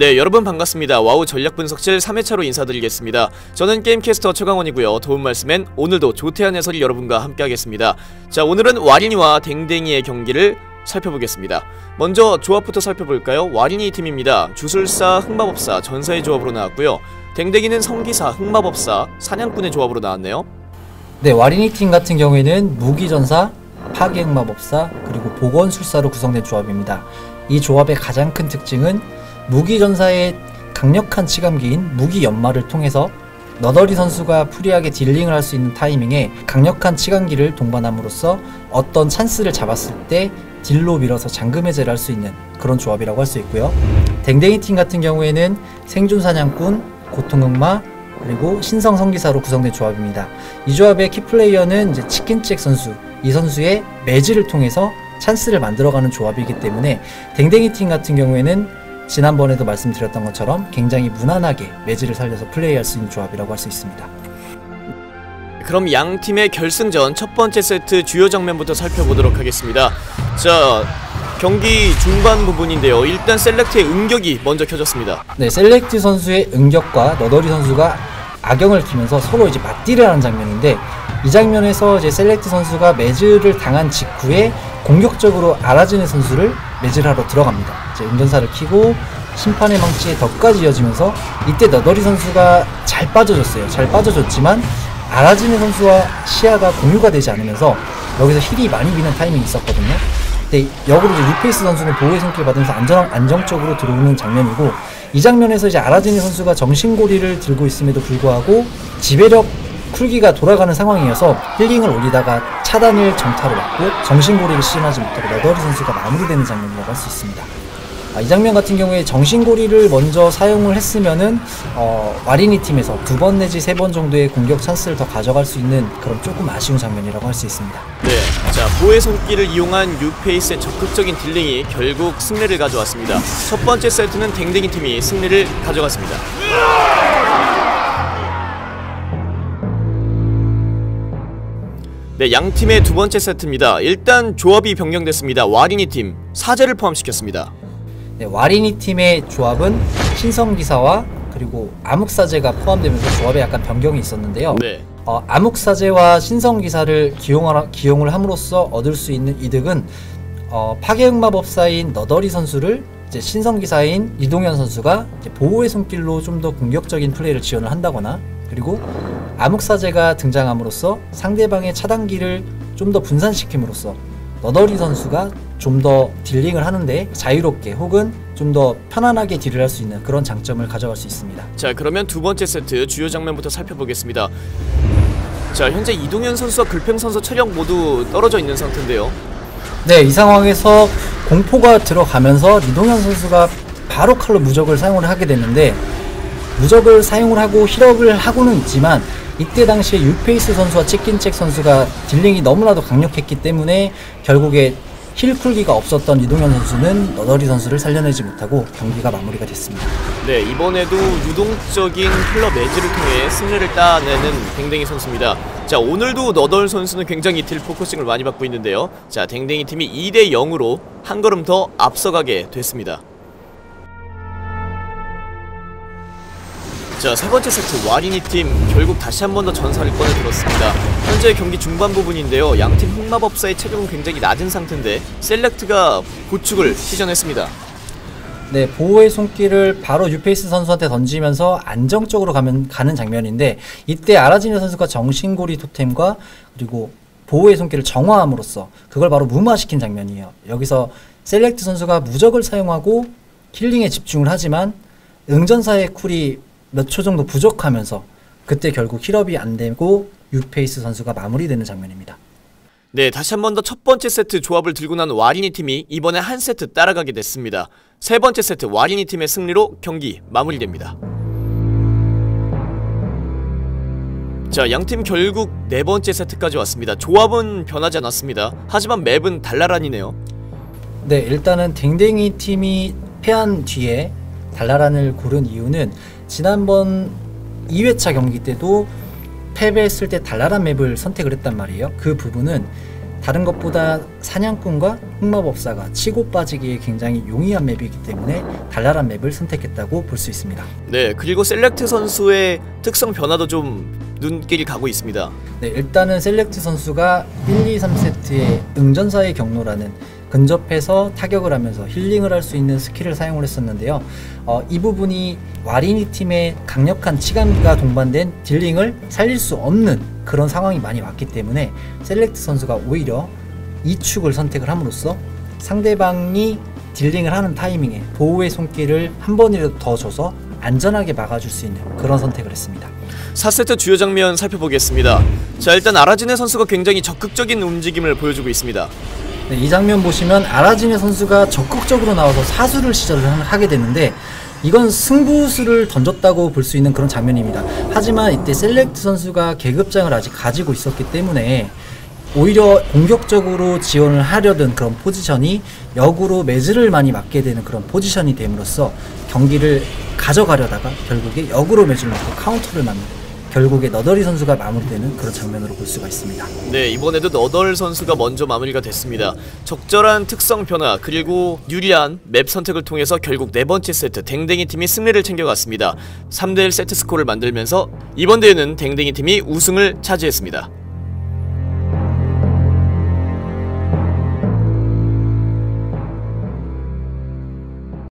네 여러분 반갑습니다. 와우 전략 분석실 3회차로 인사드리겠습니다. 저는 게임캐스터 최강원이고요. 도움 말씀엔 오늘도 조태현 해설이 여러분과 함께하겠습니다. 자 오늘은 와린이와 댕댕이의 경기를 살펴보겠습니다. 먼저 조합부터 살펴볼까요? 와린이 팀입니다. 주술사 흑마법사 전사의 조합으로 나왔고요. 댕댕이는 성기사 흑마법사 사냥꾼의 조합으로 나왔네요. 네, 와리니 팀 같은 경우에는 무기전사, 파괴 흑마법사, 그리고 보건술사로 구성된 조합입니다. 이 조합의 가장 큰 특징은 무기전사의 강력한 치감기인 무기 연마를 통해서 너더리 선수가 프리하게 딜링을 할 수 있는 타이밍에 강력한 치감기를 동반함으로써 어떤 찬스를 잡았을 때 딜로 밀어서 잠금 해제를 할 수 있는 그런 조합이라고 할 수 있고요. 댕댕이 팀 같은 경우에는 생존 사냥꾼, 고통흑마, 그리고 신성 성기사로 구성된 조합입니다. 이 조합의 키플레이어는 이제 치킨잭 선수, 이 선수의 매즈를 통해서 찬스를 만들어가는 조합이기 때문에 댕댕이 팀 같은 경우에는 지난번에도 말씀드렸던 것처럼 굉장히 무난하게 매즈를 살려서 플레이할 수 있는 조합이라고 할 수 있습니다. 그럼 양 팀의 결승전 첫 번째 세트 주요 장면부터 살펴보도록 하겠습니다. 자 경기 중반 부분인데요. 일단 셀렉트의 응격이 먼저 켜졌습니다. 네, 셀렉트 선수의 응격과 너더리 선수가 악영을 키면서 서로 이제 맞디를 하는 장면인데 이 장면에서 이제 셀렉트 선수가 매즈를 당한 직후에 공격적으로 아라즈네 선수를 매즈를 하러 들어갑니다. 이제 운전사를 키고 심판의 망치에 덕까지 이어지면서 이때 너더리 선수가 잘 빠져줬어요. 잘 빠져줬지만 아라즈네 선수와 시야가 공유가 되지 않으면서 여기서 힐이 많이 비는 타이밍이 있었거든요. 근데 역으로 이제 뉴페이스 선수는 보호의 손길 받으면서 안전, 안정적으로 들어오는 장면이고 이 장면에서 이제 아라즈니 선수가 정신고리를 들고 있음에도 불구하고 지배력 쿨기가 돌아가는 상황이어서 힐링을 올리다가 차단을 정타로 맞고 정신고리를 시전하지 못하고 너더리 선수가 마무리되는 장면이라고 할 수 있습니다. 아, 이 장면 같은 경우에 정신고리를 먼저 사용을 했으면은 어, 와리니 팀에서 두 번 내지 세 번 정도의 공격 찬스를 더 가져갈 수 있는 그런 조금 아쉬운 장면이라고 할 수 있습니다. 네, 자 보의 손길을 이용한 뉴페이스의 적극적인 딜링이 결국 승리를 가져왔습니다. 첫 번째 세트는 댕댕이 팀이 승리를 가져갔습니다. 네, 양 팀의 두 번째 세트입니다. 일단 조합이 변경됐습니다. 와리니 팀 사제를 포함시켰습니다. 네, 와리니 팀의 조합은 신성기사와 그리고 암흑사제가 포함되면서 조합에 약간 변경이 있었는데요. 네, 어, 암흑사제와 신성기사를 기용하, 기용을 함으로써 얻을 수 있는 이득은 어, 파괴흑마법사인 너더리 선수를 신성기사인 이동현 선수가 보호의 손길로 좀 더 공격적인 플레이를 지원을 한다거나 그리고 암흑사제가 등장함으로써 상대방의 차단기를 좀 더 분산시킴으로써 너더리 선수가 좀 더 딜링을 하는데 자유롭게 혹은 좀 더 편안하게 딜을 할 수 있는 그런 장점을 가져갈 수 있습니다. 자 그러면 두 번째 세트 주요 장면부터 살펴보겠습니다. 자 현재 이동현 선수와 글팽 선수 체력 모두 떨어져 있는 상태인데요. 네, 이 상황에서 공포가 들어가면서 리동현 선수가 바로 칼로 무적을 사용을 하게 되는데 무적을 사용을 하고 힐업을 하고는 있지만 이때 당시에 유페이스 선수와 치킨잭 선수가 딜링이 너무나도 강력했기 때문에 결국에 힐 쿨기가 없었던 리동현 선수는 너더리 선수를 살려내지 못하고 경기가 마무리가 됐습니다. 네 이번에도 유동적인 힐러 매지를 통해 승리를 따내는 댕댕이 선수입니다. 자 오늘도 너덜 선수는 굉장히 딜 포커싱을 많이 받고 있는데요. 자 댕댕이 팀이 2대 0으로 한 걸음 더 앞서가게 됐습니다. 자, 세 번째 세트 와리니 팀 결국 다시 한 번 더 전사를 꺼내 들었습니다. 현재 경기 중반 부분인데요. 양팀 흑마법사의 체력은 굉장히 낮은 상태인데 셀렉트가 보축을 시전했습니다. 네, 보호의 손길을 바로 유페이스 선수한테 던지면서 안정적으로 가면 가는 장면인데 이때 아라지네 선수가 정신고리 토템과 그리고 보호의 손길을 정화함으로써 그걸 바로 무마시킨 장면이에요. 여기서 셀렉트 선수가 무적을 사용하고 힐링에 집중을 하지만 응전사의 쿨이 몇 초 정도 부족하면서 그때 결국 힐업이 안 되고 유페이스 선수가 마무리되는 장면입니다. 네, 다시 한 번 더 첫 번째 세트 조합을 들고 난 와리니 팀이 이번에 한 세트 따라가게 됐습니다. 세 번째 세트 와리니 팀의 승리로 경기 마무리됩니다. 자, 양팀 결국 네 번째 세트까지 왔습니다. 조합은 변하지 않았습니다. 하지만 맵은 달라란이네요. 네, 일단은 댕댕이 팀이 패한 뒤에 달라란을 고른 이유는 지난번 2회차 경기 때도 패배했을 때 달라란 맵을 선택을 했단 말이에요. 그 부분은 다른 것보다 사냥꾼과 흑마법사가 치고 빠지기에 굉장히 용이한 맵이기 때문에 달달한 맵을 선택했다고 볼 수 있습니다. 네, 그리고 셀렉트 선수의 특성 변화도 좀 눈길이 가고 있습니다. 네, 일단은 셀렉트 선수가 1, 2, 3세트의 응전사의 경로라는 근접해서 타격을 하면서 힐링을 할 수 있는 스킬을 사용을 했었는데요. 어, 이 부분이 와리니 팀의 강력한 치감기가 동반된 딜링을 살릴 수 없는 그런 상황이 많이 왔기 때문에 셀렉트 선수가 오히려 이 축을 선택을 함으로써 상대방이 딜링을 하는 타이밍에 보호의 손길을 한 번이라도 더 줘서 안전하게 막아줄 수 있는 그런 선택을 했습니다. 4세트 주요 장면 살펴보겠습니다. 자, 일단 아라진의 선수가 굉장히 적극적인 움직임을 보여주고 있습니다. 네, 이 장면 보시면 아라지네 선수가 적극적으로 나와서 사수를 시전을 하게 되는데 이건 승부수를 던졌다고 볼 수 있는 그런 장면입니다. 하지만 이때 셀렉트 선수가 계급장을 아직 가지고 있었기 때문에 오히려 공격적으로 지원을 하려던 그런 포지션이 역으로 매즈를 많이 맞게 되는 그런 포지션이 됨으로써 경기를 가져가려다가 결국에 역으로 매즈를 맞고 카운터를 맞는 결국에 너더리 선수가 마무리되는 그런 장면으로 볼 수가 있습니다. 네, 이번에도 너덜 선수가 먼저 마무리가 됐습니다. 적절한 특성 변화 그리고 유리한 맵 선택을 통해서 결국 네 번째 세트 댕댕이 팀이 승리를 챙겨갔습니다. 3대1 세트 스코어를 만들면서 이번 대회는 댕댕이 팀이 우승을 차지했습니다.